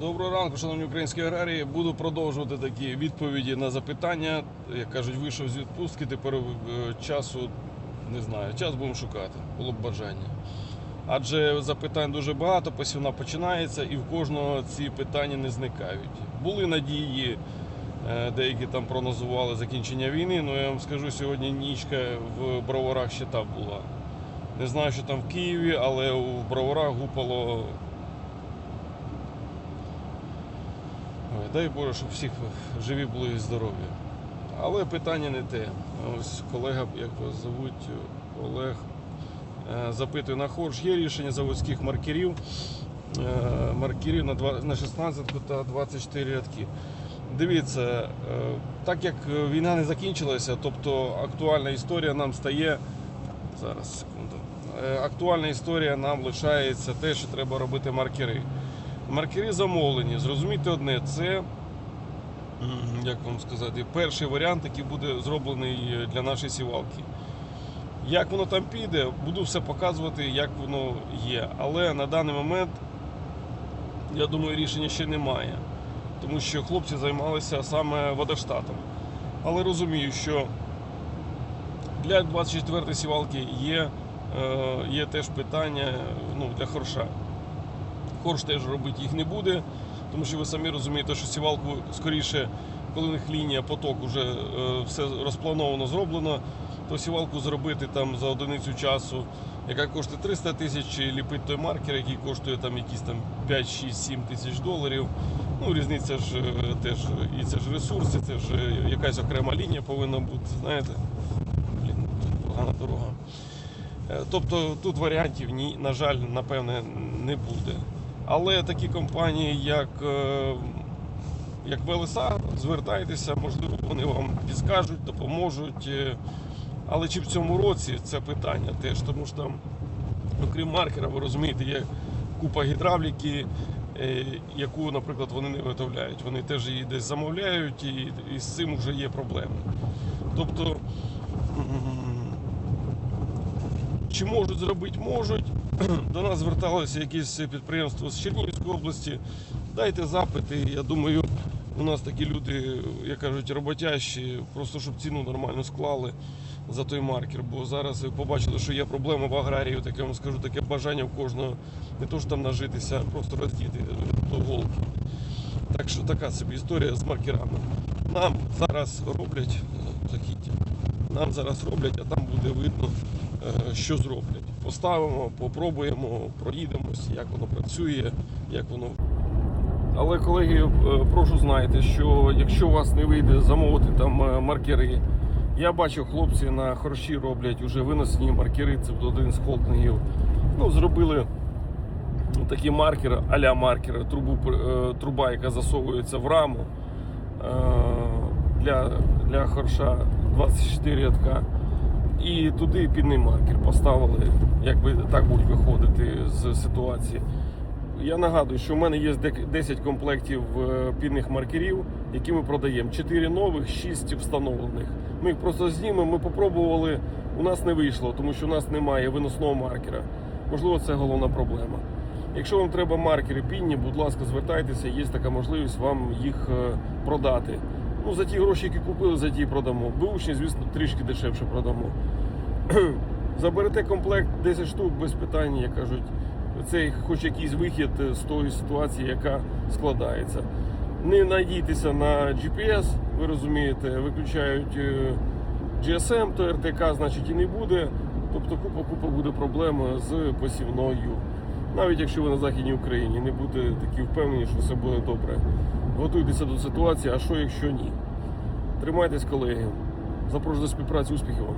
Доброго ранку, шановні українські аграрії. Буду продовжувати такі відповіді на запитання. Як кажуть, вийшов з відпустки, тепер е, часу не знаю. Час будемо шукати, було б бажання. Адже запитань дуже багато, посівна починається, і в кожного ці питання не зникають. Були надії, е, деякі там прогнозували закінчення війни. Ну я вам скажу, сьогодні нічка в броварах ще та була. Не знаю, що там в Києві, але у броварах гупало дай Боже, щоб всіх живі були і здорові. Але питання не те. Ось колега, як вас звуть, Олег, е, запитує на хорш. Є рішення заводських маркерів, е, маркерів на 16 та 24 рядки. Дивіться, е, так як війна не закінчилася, тобто актуальна історія нам стає. Зараз секунду. Актуальна історія нам лишається те, що треба робити маркери. Маркери замовлені. Зрозумійте одне, це, як вам сказати, перший варіант, який буде зроблений для нашої сівалки. Як воно там піде, буду все показувати, як воно є. Але на даний момент, я думаю, рішення ще немає. Тому що хлопці займалися саме водоштатом. Але розумію, що для 24 ї сівалки є, е, є теж питання ну, для хорша. Корж теж робити їх не буде, тому що ви самі розумієте, що сівалку скоріше, коли в них лінія, поток вже е, все розплановано, зроблено, то сівалку зробити там за одиницю часу, яка коштує 300 тисяч, чи ліпити той маркер, який коштує там якісь там 5, 6, 7 тисяч доларів. Ну, різниця ж е, теж і це ж ресурси, це ж е, якась окрема лінія повинна бути, знаєте. Блін, погана дорога. Тобто тут варіантів, ні, на жаль, напевне, не буде. Але такі компанії, як, е, як ВЛСА, звертайтеся, можливо, вони вам підскажуть, допоможуть. Е, Але чи в цьому році це питання теж, тому що там, окрім маркера, ви розумієте, є купа гідравліки, е, яку, наприклад, вони не виготовляють. Вони теж її десь замовляють, і, і з цим вже є проблеми. Тобто. Чи можуть зробити, можуть. До нас зверталося якесь підприємство з Чернігівської області. Дайте запити. Я думаю, у нас такі люди, як кажуть, роботящі, просто щоб ціну нормально склали за той маркер. Бо зараз ви побачили, що є проблема в аграрії, таке вам скажу, таке бажання в кожного не то що там нажитися, а просто роздіти до голки. Так що така собі історія з маркерами. Нам зараз роблять е, захіття. Нам зараз роблять, а там буде видно, що зроблять. Поставимо, попробуємо, проїдемось, як воно працює, як воно. Але, колеги, е, прошу знайте, що якщо у вас не вийде замовити там е, маркери, я бачу, хлопці на хорші роблять вже виносні маркери, це один з холдингів. Ну, зробили такі маркери, а-ля маркери, трубу, е, труба, яка засовується в раму е, для, для хорша 24 рядка. І туди підний маркер поставили, якби так будуть виходити з ситуації. Я нагадую, що в мене є 10 комплектів е, підних маркерів, які ми продаємо. 4 нових, 6 встановлених. Ми їх просто знімемо, ми попробували, у нас не вийшло, тому що у нас немає виносного маркера. Можливо, це головна проблема. Якщо вам треба маркери пінні, будь ласка, звертайтеся, є така можливість вам їх е, продати. Ну, за ті гроші, які купили, за ті продамо. Бушні, звісно, трішки дешевше продамо. Заберете комплект 10 штук без питань, як кажуть. Це хоч якийсь вихід е, з тої ситуації, яка складається. Не надійтеся на GPS, ви розумієте, виключають е, GSM, то РТК, значить і не буде. Тобто купа-купа буде проблем з посівною. Навіть якщо ви на Західній Україні, не будете такі впевнені, що все буде добре. Готуйтеся до ситуації, а що якщо ні? Тримайтесь, колеги. Запрошую до співпраці, успіхів вам.